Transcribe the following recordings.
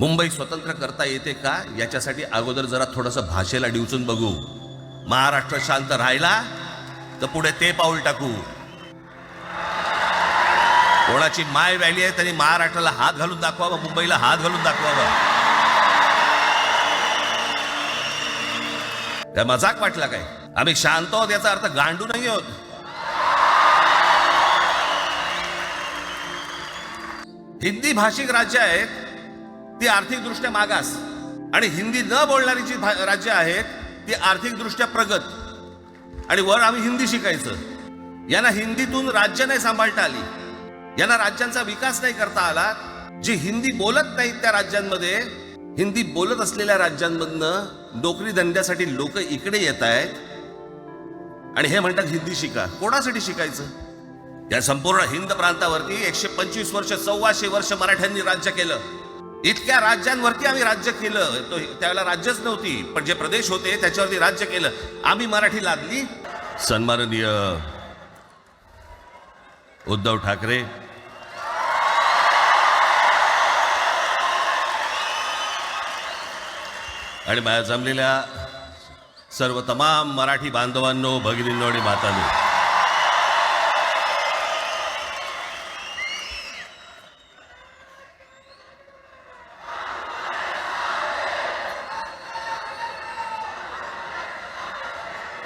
मुंबई स्वतंत्र करता येते का? याच्यासाठी अगोदर जरा थोडंसं भाषेला डिवचून बघू. महाराष्ट्र शांत राहिला तर पुढे ते पाऊल टाकू. कोणाची माय व्हॅली आहे त्यांनी महाराष्ट्राला हात घालून दाखवावा मुंबईला हात घालून दाखवावा. काय मजाक वाटला काय? आम्ही शांत आहोत याचा अर्थ गांडू नाही आहोत. हिंदी भाषिक राज्य आहेत ती आर्थिकदृष्ट्या मागास. आणि हिंदी न बोलणारी जी राज्य आहेत ती आर्थिकदृष्ट्या प्रगत. आणि वर आम्ही हिंदी शिकायचं. यांना हिंदीतून राज्य नाही सांभाळता आली. यांना राज्यांचा विकास नाही करता आला. जी हिंदी बोलत नाहीत त्या राज्यांमध्ये हिंदी बोलत असलेल्या राज्यांमधनं नोकरी धंद्यासाठी लोक इकडे येत आहेत. आणि हे म्हणतात हिंदी शिका. कोणासाठी शिकायचं? या संपूर्ण हिंद प्रांतावरती एकशे पंचवीस वर्ष सव्वाशे वर्ष मराठ्यांनी राज्य केलं. इतक्या राज्यांवरती आम्ही राज्य केलं. तो त्यावेळेला राज्यच नव्हती पण जे प्रदेश होते त्याच्यावरती राज्य केलं. आम्ही मराठी लादली. सन्माननीय उद्धव ठाकरे. आणि माझ्या जमलेल्या सर्व तमाम मराठी बांधवांनो भगिनींनो आणि मातांनो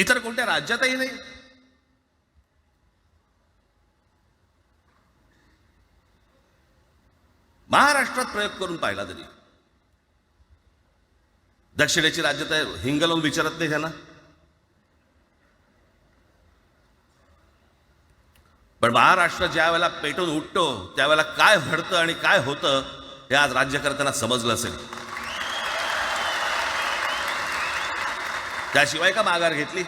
इतर कोणत्या राज्यातही नाही. महाराष्ट्रात प्रयोग करून पाहिला तरी. दक्षिणेची राज्य तर हिंग लावून विचारत नाही त्यांना. पण महाराष्ट्र ज्या वेळेला पेटून उठतो त्यावेळेला काय घडतं आणि काय होतं हे आज राज्यकर्त्यांना समजलं असेल. त्याशिवाय का माघार घेतली?